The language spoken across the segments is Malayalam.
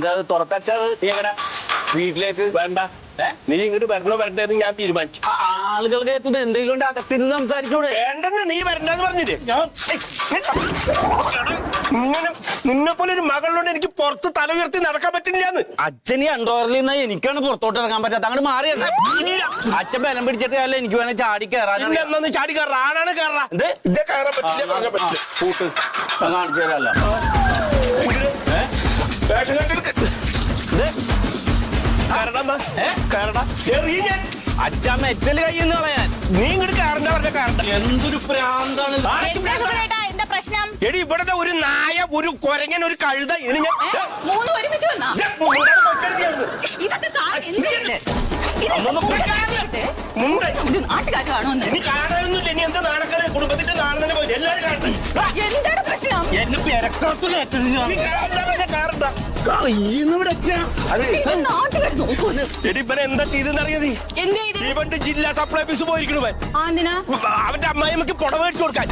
എന്താ തുറക്കച്ചത് നീ എങ്ങനെ വീട്ടിലേക്ക് വേണ്ട? നീ ഇങ്ങോട്ട് വരണോ വരണ്ടെന്ന് ഞാൻ തീരുമാനിച്ചു ആളുകൾക്ക് എത്തുന്നത് എന്തെങ്കിലും കൊണ്ട് അകത്തിരുന്ന് സംസാരിച്ചോളൂ വേണ്ടെന്ന് നീ വരണ്ടെന്ന് പറഞ്ഞില്ലേ ഞാൻ ഇങ്ങനെ നിന്നെ പോലെ ഒരു മകളിലോട്ട് എനിക്ക് പുറത്ത് തല ഉയർത്തി നടക്കാൻ പറ്റില്ലാന്ന് അച്ഛൻ ഈ അണ്ടോറിൽ നിന്ന് എനിക്കാണ് പുറത്തോട്ട് ഇറങ്ങാൻ പറ്റാത്ത അങ്ങോട്ട് മാറിയ അച്ഛൻ ബലം പിടിച്ചിട്ട് അല്ല എനിക്ക് വേണേ ചാടി കയറാൻ എന്നാന്ന് ചാടി കയറാനാണ്? ഇതേ കയറാൻ പറ്റില്ല പറ്റില്ല കാണിച്ചു തരാമല്ലോ ഏ? വേഷം കെട്ടെടുക്ക മെറ്റൽ കയ്യിൽ നിന്ന് കളയാൻ നീ ഇങ്ങോട്ട് കയറണ്ട പറഞ്ഞ കയറണ്ട എന്തൊരു പ്രാന്താണ് ഇത്. എന്താ പ്രശ്നം? എടി ഇവിടുത്തെ ഒരു നായ ഒരു കൊരങ്ങൻ ഒരു കഴുത ഇനി ഞാൻ? മൂന്ന് ഒരുമിച്ച് വന്നാ. ഇതൊക്കെ പോയി. നാട്ടുകാർ കാണുമെന്ന്. ഇനി കാണാനൊന്നുമില്ല ഇനി എന്ത് നാണക്കാര് കുടുംബത്തിന്റെ നാണെന്നെ പോയി. എല്ലാരും കാണട്ടെ. ആ, എന്താണ് പ്രശ്നം എന്നെ എന്താ ജില്ലാ സപ്ലൈ ഓഫീസ് പോയിരിക്കണു ഇവൻ. ആ, എന്തിനാ? അവന്റെ അമ്മായിമ്മക്ക് പുടവ മേടിച്ചു കൊടുക്കാൻ.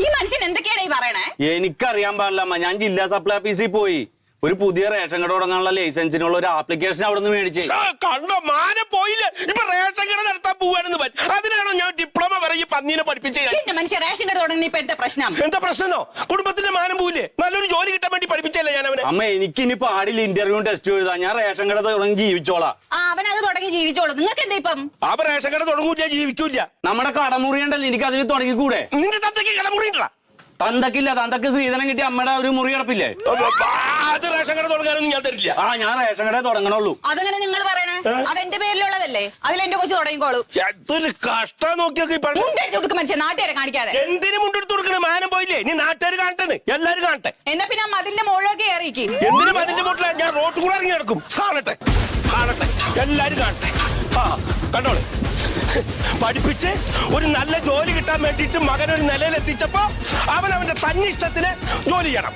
ഈ മനുഷ്യൻ എന്തൊക്കെയാണ് ഈ പറയണേ? എനിക്കറിയാൻ പാടില്ല അമ്മ. ഞാൻ ജില്ലാ സപ്ലൈ ഓഫീസിൽ പോയി. ഒരു പുതിയ റേഷൻ കട തുടങ്ങാനുള്ള ലൈസൻസിനുള്ള ഒരു ആപ്ലിക്കേഷൻ അവിടെ നിന്ന് മേടിച്ചേ. കണ്ടോ? മാന പോയില്ലേ? ഇപ്പൊ റേഷൻ കട നടത്താൻ പോവാണെന്ന് പറ്റും അതിനാണോ ഞാൻ ഡിപ്ലോമ വരെ ഈ പന്നീനെ പഠിപ്പിച്ച മനുഷ്യ റേഷൻ കട തുടങ്ങി ഇപ്പൊ എന്താ പ്രശ്നം? എന്താ പ്രശ്നമോ കുടുംബത്തിന്റെ മാനം പോയില്ലേ നല്ലൊരു ജോലി കിട്ടാൻ വേണ്ടി പഠിപ്പിച്ചല്ലേ ഞാൻ അവനെ അമ്മ എനിക്ക് ഇനി പാടില്ല ഇന്റർവ്യൂ ടെസ്റ്റ് എഴുതാ. ഞാൻ റേഷൻ കട തുടങ്ങി ജീവിച്ചോളാം. ആ അവൻ അത് തുടങ്ങി ജീവിച്ചോളൂ. നിങ്ങൾക്ക് എന്താ ഇപ്പം? അവ റേഷൻ കട തുടങ്ങൂല ജീവിക്കൂല നമ്മുടെ കടമുറി ഉണ്ടല്ലോ എനിക്ക് അതിന് തുടങ്ങിക്കൂടെ? നിന്റെ തന്തയ്ക്ക് കടമുറിയിട്ടാ തന്തക്കില്ല തന്തക്ക് സ്ത്രീധനം കിട്ടി അമ്മയുടെ ഒരു മുറി കിടപ്പില്ലേ? അത് റേഷൻ കട തുടങ്ങാനൊന്നും ഞാൻ തരില്ല. ആ ഞാൻ റേഷൻ കട തുടങ്ങണുള്ളൂ. അതങ്ങനെ നിങ്ങൾ പറയണേ? അതെന്റെ പേരിലുള്ളതല്ലേ? അതിൽ എന്റെ കൊച്ചു തുടങ്ങിക്കോളൂ. എന്തൊരു കഷ്ടം നോക്കിയൊക്കെ ഈ പണി. മുണ്ടെടുത്ത് കൊടുക്കും മനുഷ്യൻ നാട്ടുകാരെ കാണിക്കാതെ. എന്തിനു മുണ്ടെടുത്ത് കൊടുക്കണ? മാനം പോയില്ലേ? നീ നാട്ടുകാർ കാണട്ടെ എല്ലാരും കാണട്ടെ. എന്നാ പിന്നെ അതിന്റെ മുകളിലേക്ക് കയറിക്ക് എന്തിനും അതിന്റെ മുട്ടില ഞാൻ റോഡ് കൂടെ ഇറങ്ങി നടക്കും കാണട്ടെ. കാണട്ടെ. എല്ലാരും കാണട്ടെ. ആ കണ്ടോളെ. പഠിപ്പിച്ച് ഒരു നല്ല ജോലി കിട്ടാൻ വേണ്ടിയിട്ട് മകൻ ഒരു നിലയിൽ എത്തിച്ചപ്പോ അവൻ അവന്റെ തന്നിഷ്ടത്തിന് ജോലി ചെയ്യണം.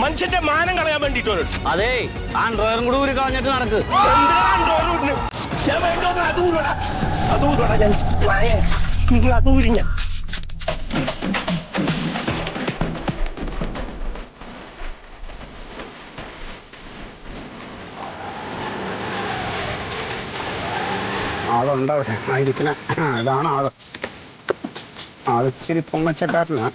മനുഷ്യന്റെ മാനം കളയാൻ വേണ്ടിയിട്ട് ഒരു അതേ ആ അണ്ടർവെയറും കൂടി ഊരി കളഞ്ഞിട്ട് നടക്ക്. ഞാൻ ആളുണ്ട് അവിടെ. ആയിരിക്കണ ഇതാണ് ആൾ. ആളിച്ചിരി പൊങ്ങച്ചക്കാരനാ.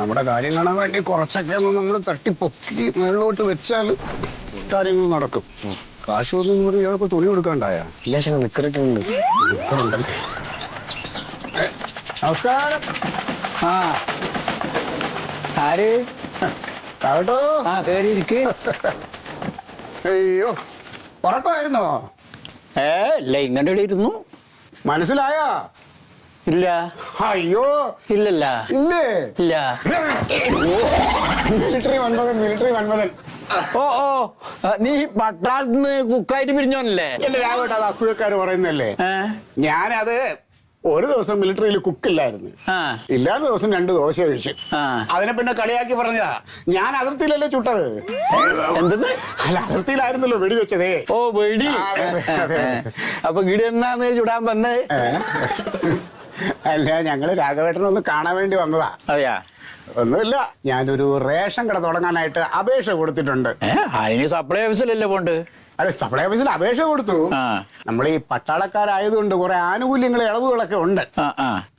നമ്മുടെ കാര്യം കാണാൻ വേണ്ടി കുറച്ചൊക്കെ ഒന്ന് നമ്മൾ തട്ടിപ്പൊക്കി മുകളിലോട്ട് വെച്ചാൽ കാര്യങ്ങൾ നടക്കും. കാശ് ഒന്നും കൂടി ഇയാൾക്ക് തുണി കൊടുക്കണ്ടായ? ഇല്ല ചേട്ടാ നിക്കറിട്ടുണ്ട് നമസ്കാരം. ആ. ആര്? കേട്ടോ. ആ കേറി ഇരിക്ക് അയ്യോ ഉറക്കമായിരുന്നോ? ഏ ഇല്ല ഇങ്ങനെ ഇവിടെ ഇരുന്നു. മനസ്സിലായോ? ഇല്ല. അയ്യോ. ഇല്ലല്ല. ഇല്ലേ? ഇല്ല. മിലിറ്ററി വൻപതൻ മിലിറ്ററി വൻപതൻ ഓ ഓ. നീ പട്ടാളത്തിന് കുക്കായിട്ട് പിരിഞ്ഞോനല്ലേ എന്റെ രാഘവട്ട് അത് അസൂയക്കാര് പറയുന്നല്ലേ ഞാനത് ഒരു ദിവസം മിലിറ്ററിയിൽ കുക്കില്ലായിരുന്നു. ഇല്ലാത്ത ദിവസം രണ്ട് ദോശ കഴിച്ചു. അതിനെ പിന്നെ കളിയാക്കി പറഞ്ഞതാ. ഞാൻ അതിർത്തിയിലല്ലേ ചുട്ടത്? എന്തെന്ന്? അല്ല അതിർത്തിയിലായിരുന്നല്ലോ വെടി വെച്ചതേ. ഓ വെടി. അപ്പൊ ഗിടി എന്നാന്ന് ചുടാൻ വന്നേ? അല്ല ഞങ്ങൾ രാഘവേട്ടനൊന്ന് കാണാൻ വേണ്ടി വന്നതാ. അതെയാ? ഒന്നുമില്ല. ഞാനൊരു റേഷൻ കട തുടങ്ങാനായിട്ട് അപേക്ഷ കൊടുത്തിട്ടുണ്ട്. അതിന് സപ്ലൈ ഓഫീസിലല്ലേ പോണ്ട്? അതെ സപ്ലൈ ഓഫീസിൽ അപേക്ഷ കൊടുത്തു. നമ്മൾ ഈ പട്ടാളക്കാരായതുകൊണ്ട് കുറെ ആനുകൂല്യങ്ങൾ ഇളവുകളൊക്കെ ഉണ്ട്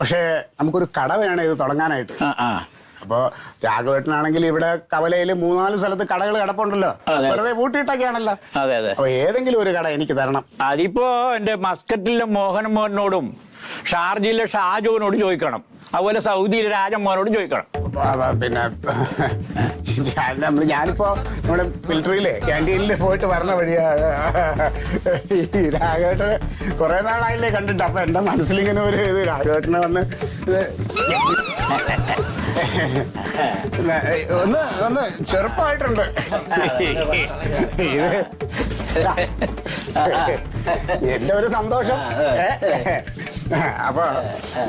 പക്ഷേ നമുക്കൊരു കട വേണം ഇത് തുടങ്ങാനായിട്ട്. ആ ആ. അപ്പോ രാഘവേട്ടനാണെങ്കിൽ ഇവിടെ കവലയിൽ മൂന്നാൽ സ്ഥലത്ത് കടകൾ കിടപ്പുണ്ടല്ലോ. വെറുതെ പൂട്ടിയിട്ടൊക്കെയാണല്ലോ. അതെ അതെ. അപ്പൊ ഏതെങ്കിലും ഒരു കട എനിക്ക് തരണം. അതിപ്പോ എന്റെ മസ്കറ്റിലെ മോഹൻ മോഹനോടും ഷാർജിയിലെ ഷാജുവിനോടും ചോദിക്കണം. അതുപോലെ സൗദിയിലെ രാജന്മാരോട് ചോദിക്കണം. അപ്പൊ പിന്നെ നമ്മൾ ഞാനിപ്പോ നമ്മുടെ മിലിറ്ററിയിലെ ക്യാന്റീനിൽ പോയിട്ട് വരണ വഴിയാണ് ഈ രാഘവേട്ടന് കുറെ നാളായില്ലേ കണ്ടിട്ട്. അപ്പൊ എന്റെ മനസ്സിലിങ്ങനെ ഒരു ഇത് രാഘവേട്ടനെ വന്ന് ഇത് ഒന്ന് ഒന്ന് ചെറുപ്പമായിട്ടുണ്ട് ഇത് എന്റെ ഒരു സന്തോഷം? അപ്പൊ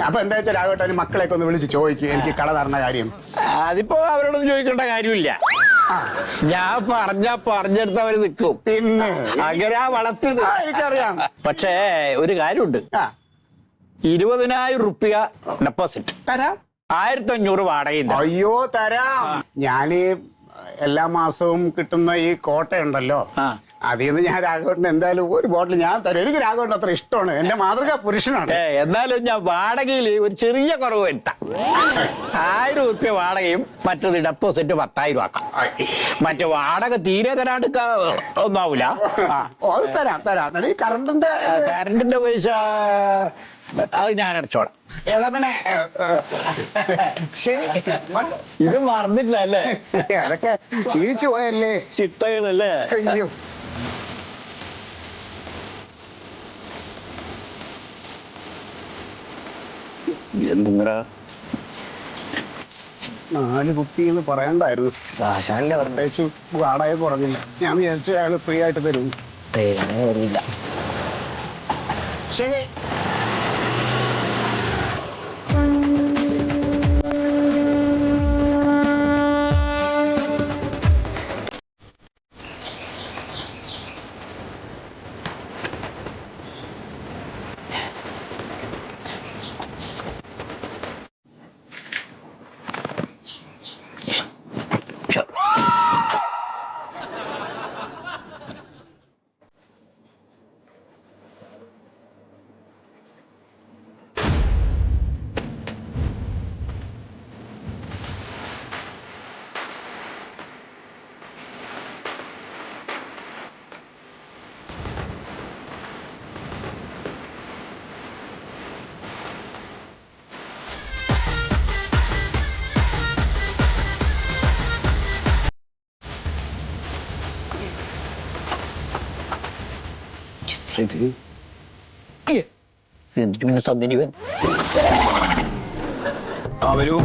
അപ്പൊ എന്താ വെച്ചാൽ രാഘവേട്ടന് മക്കളെയൊക്കെ ഒന്ന് വിളിച്ച് ചോദിക്കും എനിക്ക് കട തരണ കാര്യം. അതിപ്പോ അവരോടൊന്നും ചോദിക്കേണ്ട കാര്യമില്ല. ആ, ഞാൻ പറഞ്ഞ പറഞ്ഞെടുത്ത് അവർ നിൽക്കും പിന്നെ? അങ്ങനെ വളർത്തത്. എനിക്കറിയാം. പക്ഷേ ഒരു കാര്യമുണ്ട്. ഇരുപതിനായിരം റുപ്യ ഡെപ്പോസിറ്റ് തരാം. ആയിരത്തി അഞ്ഞൂറ് വാടകയും അയ്യോ തരാം. ഞാൻ എല്ലാ മാസവും കിട്ടുന്ന ഈ കോട്ടയുണ്ടല്ലോ. ആ. അതിൽ നിന്ന് ഞാൻ രാഘവട്ടിന് എന്തായാലും ഒരു ബോട്ടിൽ ഞാൻ തരും. എനിക്ക് രാഘവട്ടൻ അത്ര ഇഷ്ടമാണ്. എന്റെ മാതൃക പുരുഷനാണ്. ഏ എന്നാലും ഞാൻ വാടകയിൽ ഒരു ചെറിയ കുറവ് വരുത്താം. ആയിരം ഉറുപ്പ്യ വാടകയും മറ്റത് ഡെപ്പോസിറ്റ് പത്തായിരം ആക്കാം. മറ്റേ വാടക തീരെ തരാണ്ട് ഒന്നാവൂല അത് തരാം തരാം. ഈ കറണ്ടിന്റെ കറണ്ടിന്റെ പൈസ അത് ഞാൻ അടച്ചോളാം. ഇത് മറന്നില്ല അല്ലേ? അതൊക്കെ ക്ഷീണിച്ചു പോയല്ലേ? ചിട്ടകളല്ലേ? അയ്യോ. എന്തിനാ? നാല് കുപ്പി എന്ന് പറയണ്ടായിരുന്നു ആശാനിലെ പ്രത്യേകിച്ച് വാടക കുറഞ്ഞില്ല. ഞാൻ വിചാരിച്ചു അയാൾ ഫ്രീ ആയിട്ട് തരും ശരി. എന്തിനു തന്നിരിവൻ ആ വരൂ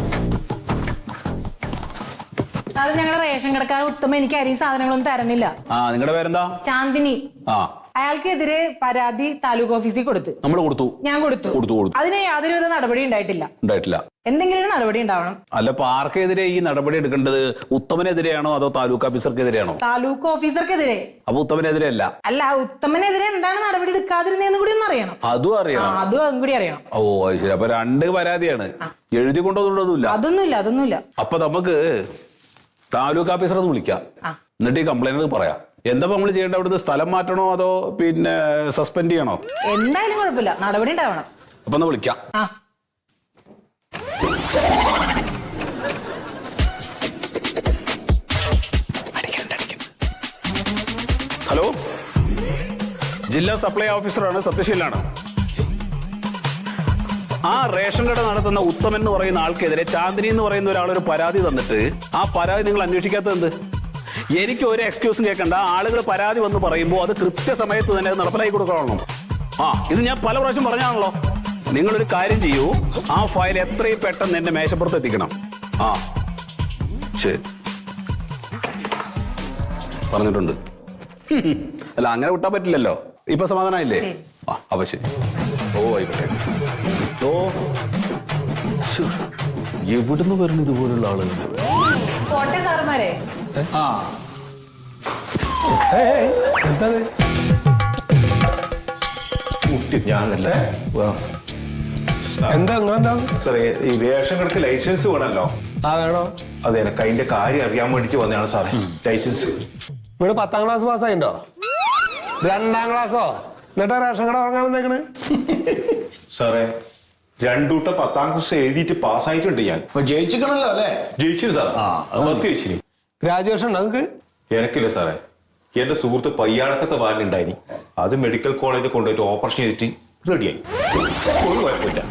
അത് ഞങ്ങളുടെ റേഷൻ കടക്കാരൻ ഉത്തമ എനിക്ക് അരിയും സാധനങ്ങളൊന്നും തരണില്ല. ആ നിങ്ങളുടെ പേരെന്താ? ചാന്ദിനി. ആ. അയാൾക്കെതിരെ പരാതി താലൂക്ക് ഓഫീസിൽ കൊടുത്തു. നമ്മൾ കൊടുത്തു. ഞാൻ കൊടുത്തു. കൊടുത്തു, കൊടുത്തു. അതിന് യാതൊരുവിധ നടപടി ഉണ്ടായിട്ടില്ല. ഉണ്ടായിട്ടില്ല. എന്തെങ്കിലും ഒരു നടപടി ഉണ്ടാവണം. അല്ല ഇപ്പൊ ആർക്കെതിരെ ഈ നടപടി എടുക്കേണ്ടത്? ഉത്തമനെതിരെയാണോ അതോ താലൂക്ക് ഓഫീസർക്കെതിരെയാണോ? താലൂക്ക് ഓഫീസർക്കെതിരെ. അപ്പൊ ഉത്തമനെതിരെ അല്ല അല്ല ഉത്തമനെതിരെ എന്താണ് നടപടി എടുക്കാതിരുന്നതെന്ന് കൂടി ഒന്ന് അറിയണം. അതും അറിയാം അറിയണം അതും അതും കൂടി അറിയണം. ഓ അത് ശരി. അപ്പൊ രണ്ട് പരാതിയാണ്. എഴുതി കൊണ്ടുവന്നുള്ളതുമില്ല അതൊന്നുമില്ല അതൊന്നുമില്ല. അപ്പൊ നമുക്ക് താലൂക്ക് ഓഫീസറെ ഒന്ന് വിളിക്കാം. ആ. എന്നിട്ട് ഈ കംപ്ലൈന്റ് പറയാം. എന്താ നമ്മൾ ചെയ്യേണ്ട അവിടുന്ന് സ്ഥലം മാറ്റണോ അതോ പിന്നെ സസ്പെൻഡ് ചെയ്യണോ? എന്തായാലും കുഴപ്പമില്ല. നടപടി ഉണ്ടാവണം. അപ്പൊ ഒന്ന് വിളിക്കാം. ആ. ഹലോ? ജില്ലാ സപ്ലൈ ഓഫീസറാണ് സത്യശീലാണ്. ആ റേഷൻ കട നടത്തുന്ന ഉത്തമൻ എന്ന് പറയുന്ന ആൾക്കെതിരെ ചാന്ദിനി എന്ന് പറയുന്ന ഒരാളൊരു പരാതി തന്നിട്ട് ആ പരാതി നിങ്ങൾ അന്വേഷിക്കാത്തത് എന്ത്? എനിക്ക് ഒരു എക്സ്ക്യൂസും കേൾക്കണ്ട ആളുകൾ പരാതി വന്ന് പറയുമ്പോൾ അത് കൃത്യസമയത്ത് തന്നെ അത് നടപ്പിലാക്കി കൊടുക്കണം. ആ ഇത് ഞാൻ പല പ്രാവശ്യം പറഞ്ഞാണല്ലോ നിങ്ങളൊരു കാര്യം ചെയ്യൂ. ആ ഫയൽ എത്രയും പെട്ടെന്ന് എന്റെ മേശപ്പുറത്ത് എത്തിക്കണം. ആ ശരി. പറഞ്ഞിട്ടുണ്ട്. അല്ല അങ്ങനെ വിട്ടാൻ പറ്റില്ലല്ലോ. ഇപ്പൊ സമാധാനമായില്ലേ? ആ അപ്പൊ ശരി. ഓ ആയിക്കോട്ടെ. ഓ. എവിടുന്ന് വരുന്നു ഇതുപോലുള്ള ആളുകൾ? കോട്ടെ ഞാനല്ലേ? എന്താ നിങ്ങളെന്താ സാറേ ഈ റേഷൻ കടക്ക് ലൈസൻസ് വേണമല്ലോ ആ വേണോ? അതെ എനിക്ക് അതിന്റെ കാര്യം അറിയാൻ വേണ്ടിട്ട് വന്നതാണ് സാറേ ലൈസൻസ്. ഇവിടെ പത്താം ക്ലാസ് പാസ്സായിണ്ടോ? രണ്ടാം ക്ലാസ്സോ? എന്നിട്ടാ റേഷൻ കട ഉറങ്ങാൻ വന്നേക്കണ്? സാറേ രണ്ടൂട്ട പത്താം ക്ലാസ് എഴുതിയിട്ട് പാസ്സായിട്ടുണ്ട് ഞാൻ. ജയിച്ചിക്കണല്ലോ അല്ലേ? ജയിച്ചു സാർ നിർത്തി ഗ്രാജുവേഷൻ ഉണ്ടോ നിങ്ങൾക്ക് എനിക്കില്ല സാറേ. എന്റെ സുഹൃത്ത് പയ്യാടക്കത്തെ വാലിനുണ്ടായിനി അത് മെഡിക്കൽ കോളേജിൽ കൊണ്ടുപോയിട്ട് ഓപ്പറേഷൻ ചെയ്തിട്ട് റെഡിയായി ഒരു കുഴപ്പമില്ല.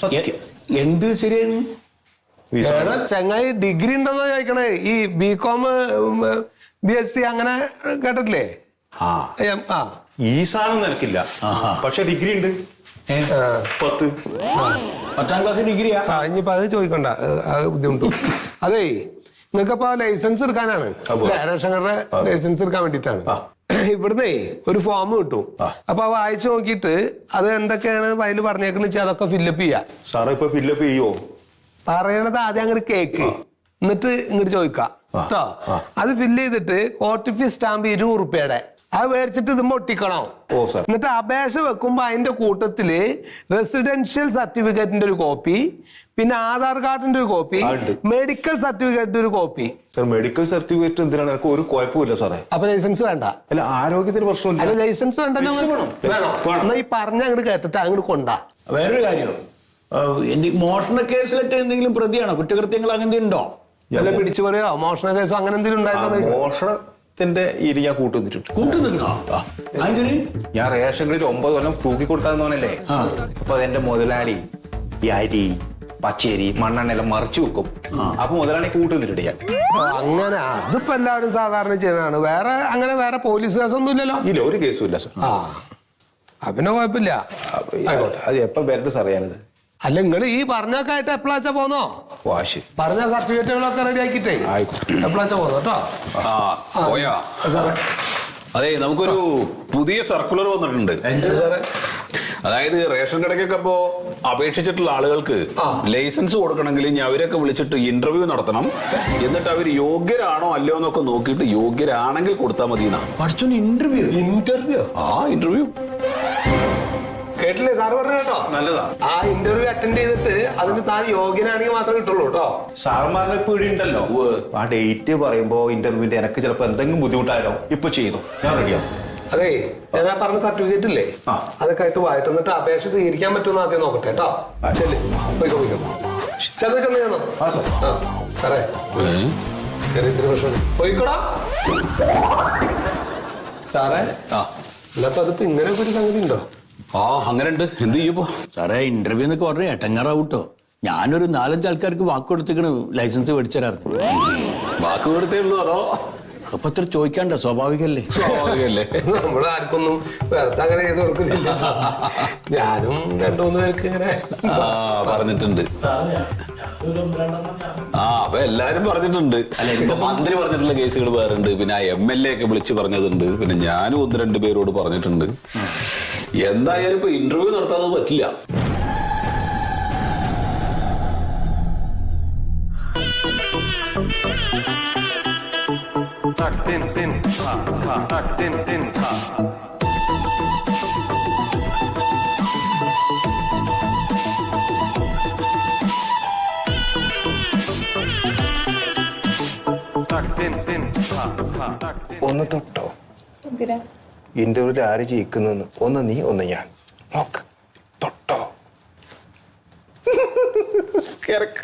സത്യം. എന്ത് ശരിയായിരുന്നു ചങ്ങായി ഡിഗ്രി ഉണ്ടെന്നാ ചോദിക്കണേ. ഈ B com B S C അങ്ങനെ കേട്ടിട്ടില്ലേ? ആ. എം, ആ. ഈ സാധനം നിനക്കില്ല. പക്ഷെ ഡിഗ്രി ഉണ്ട്. പത്ത്. പത്താം ക്ലാസ് ഡിഗ്രിയാ ആ? ഇനിയിപ്പോ അത് ചോദിക്കണ്ട. അത് അത് ബുദ്ധിമുട്ടും. അതേ നിങ്ങൾക്കപ്പോ ലൈസൻസ് എടുക്കാനാണ്. അപ്പൊ. റേഷൻ ലൈസൻസ് എടുക്കാൻ വേണ്ടിയിട്ടാണ്. ഇവിടുന്നേ ഒരു ഫോം കിട്ടും. അപ്പൊ ആ വായിച്ചു നോക്കിയിട്ട് അത് എന്തൊക്കെയാണ് അതിൽ പറഞ്ഞേക്കുന്നത് വെച്ചാൽ അതൊക്കെ ഫില്ലപ്പ് ചെയ്യാ. സാറേ ഇപ്പൊ ഫില്ലപ്പ് ചെയ്യോ? പറയണത് ആദ്യം അങ്ങോട്ട് കേക്ക്. എന്നിട്ട് ഇങ്ങോട്ട് ചോദിക്കാം. കേട്ടോ അത് ഫില്ല് ചെയ്തിട്ട് കോർട്ട് ഫീസ് സ്റ്റാമ്പ് ഇരുപത് റുപ്യയുടെ അത് മേടിച്ചിട്ട് ഇത് ഒട്ടിക്കണം? ഓ, സർ. എന്നിട്ട് അപേക്ഷ വെക്കുമ്പോ അതിന്റെ കൂട്ടത്തിൽ റെസിഡൻഷ്യൽ സർട്ടിഫിക്കറ്റിന്റെ ഒരു കോപ്പി പിന്നെ ആധാർ കാർഡിന്റെ ഒരു കോപ്പി മെഡിക്കൽ സർട്ടിഫിക്കറ്റിന്റെ ഒരു കോപ്പി. സാർ മെഡിക്കൽ സർട്ടിഫിക്കറ്റ് എന്തിനാണ്? എനിക്ക് ഒരു കുഴപ്പമില്ല സാറേ. അപ്പൊ ലൈസൻസ് വേണ്ട. അല്ല ആരോഗ്യത്തിന് പ്രശ്നമില്ല. അല്ല ലൈസൻസ് വേണ്ടല്ലോ വേണോ. എന്നാ ഈ പറഞ്ഞ അങ്ങോട്ട് കേട്ടിട്ട് അങ്ങോട്ട് കൊണ്ടാ. വേറൊരു കാര്യം. എന്തെങ്കിലും മോഷണ കേസിലൊക്കെ എന്തെങ്കിലും പ്രതിയാണോ? കുറ്റകൃത്യങ്ങൾ അങ്ങനെ ഉണ്ടോ? അല്ല പിടിച്ചു പറയോ? മോഷണ കേസോ അങ്ങനെ എന്തെങ്കിലും ഉണ്ടായിരുന്നത്? മോഷണത്തിന്റെ ഇരി ഞാൻ കൂട്ടു നിന്നിട്ടുണ്ട് കൂട്ടു നിൽക്കണോ അതിന് ഞാൻ റേഷൻ കടയിൽ ഒമ്പത് കൊല്ലം തൂക്കി കൊടുക്കാന്നോനല്ലേ അപ്പൊ അതെന്റെ മുതലാളി ഈ അരി പച്ചരി മണ്ണെണ്ണ എല്ലാം മറിച്ചു വെക്കും. അപ്പൊ മുതലാളി കൂട്ടുന്നിട്ട് ഞാൻ അങ്ങനെ അതിപ്പോ എല്ലാവരും സാധാരണ ചെയ്യണതാണ് വേറെ അങ്ങനെ വേറെ പോലീസ് കേസൊന്നും ഇല്ലല്ലോ? ഇല്ല ഒരു കേസും ഇല്ല സാർ. ആ. പിന്നെ കുഴപ്പമില്ല. അപ്പൊ ഈ- അത് എപ്പോ വരട്ടെ സാർ ഞാനത്. അല്ല നിങ്ങൾ ഈ പറഞ്ഞൊക്കെ ആയിട്ട് എപ്പോഴാച്ചാ പോന്നോ? വാശി. പറഞ്ഞ സർട്ടിഫിക്കറ്റുകളൊക്കെ റെഡി ആക്കിട്ടേ ആയിക്കോട്ടെ. എപ്പോഴാച്ചാ പോന്നോ കേട്ടോ? ആ പോയാ. അതെ നമുക്കൊരു പുതിയ സർക്കുലർ വന്നിട്ടുണ്ട്. എന്താ സാറേ? അതായത് റേഷൻ കടയ്ക്കൊക്കെ ഇപ്പോ അപേക്ഷിച്ചിട്ടുള്ള ആളുകൾക്ക് ലൈസൻസ് കൊടുക്കണമെങ്കിൽ ഇനി അവരൊക്കെ വിളിച്ചിട്ട് ഇന്റർവ്യൂ നടത്തണം. എന്നിട്ട് അവർ യോഗ്യരാണോ അല്ലയോ എന്നൊക്കെ നോക്കിയിട്ട് യോഗ്യരാണെങ്കിൽ കൊടുത്താൽ മതി പഠിച്ചു ഇന്റർവ്യൂ ഇന്റർവ്യൂ ആ ഇന്റർവ്യൂ കേട്ടില്ലേ സാർ പറഞ്ഞു കേട്ടോ? നല്ലതാ. ആ ഇന്റർവ്യൂ അറ്റൻഡ് ചെയ്തിട്ട് അതിന് താൻ യോഗ്യനാണെങ്കിൽ മാത്രമേ കിട്ടുള്ളൂ കേട്ടോ. സാർമാരുടെ പിടി ഉണ്ടല്ലോ ആ ഡേറ്റ് പറയുമ്പോ ഇന്റർവ്യൂവിന്റെ എനിക്ക് ചിലപ്പോ എന്തെങ്കിലും ബുദ്ധിമുട്ടായാലോ? ഇപ്പൊ ചെയ്തു. ഞാൻ റെഡിയാണ് അതെ ഞാൻ ആ പറഞ്ഞ സർട്ടിഫിക്കറ്റ് ഇല്ലേ? ആ. അതൊക്കെ ആയിട്ട് വായിട്ട് എന്നിട്ട് അപേക്ഷ സ്വീകരിക്കാൻ പറ്റുമെന്ന് ആദ്യം നോക്കട്ടെ കേട്ടോ. ചെല്ലു പോയിക്കോ പോയിക്കോ. ചെന്ന് ചെന്ന് ചെന്നോ ആ സാറേ. ചെറിയ ഇത്തിരി പ്രശ്നം പോയിക്കോടാ. സാറേ ആ. അല്ലപ്പോ അതിപ്പോ ഇങ്ങനെയൊക്കെ ഒരു സംഗതി ഉണ്ടോ? ആ അങ്ങനെ ഉണ്ട് എന്ത് ചെയ്യപ്പോ സാറേ ഇന്റർവ്യൂ എന്നൊക്കെ പറഞ്ഞ എട്ടങ്ങാറാവൂട്ടോ ഞാനൊരു നാലഞ്ച് ആൾക്കാർക്ക് വാക്ക് കൊടുത്തേക്കണ് ലൈസൻസ് മേടിച്ചു വാക്ക് കൊടുത്തേ ഉള്ളൂ അതോ? അപ്പൊ ഇത്ര ചോദിക്കാണ്ട സ്വാഭാവികല്ലേ? സ്വാഭാവികല്ലേ? നമ്മൾ ആർക്കൊന്നും വെറുതെ അങ്ങനെ ചെയ്ത് കൊടുക്കുന്നില്ല ഞാനും രണ്ടു മൂന്ന് പേർക്ക് ഇങ്ങനെ ആ പറഞ്ഞിട്ടുണ്ട്. ആ അപ്പൊ എല്ലാരും പറഞ്ഞിട്ടുണ്ട്. ഇപ്പൊ മന്ത്രി പറഞ്ഞിട്ടുള്ള കേസുകൾ വേറെ ഉണ്ട് പിന്നെ ആ എം എൽ എ ഒക്കെ വിളിച്ച് പറഞ്ഞതുണ്ട്. പിന്നെ ഞാനും ഒന്ന് രണ്ട് പേരോട് പറഞ്ഞിട്ടുണ്ട്. എന്തായാലും ഇപ്പൊ ഇന്റർവ്യൂ നടത്താതെ പറ്റില്ല. ഒന്ന് തൊട്ടോ. ഇന്റർവ്യൂവിൽ ആര് ജയിക്കുന്നെന്ന് ഒന്ന് നീ ഒന്ന് ഞാൻ. നോക്ക്. തൊട്ടോ. കിറക്ക്.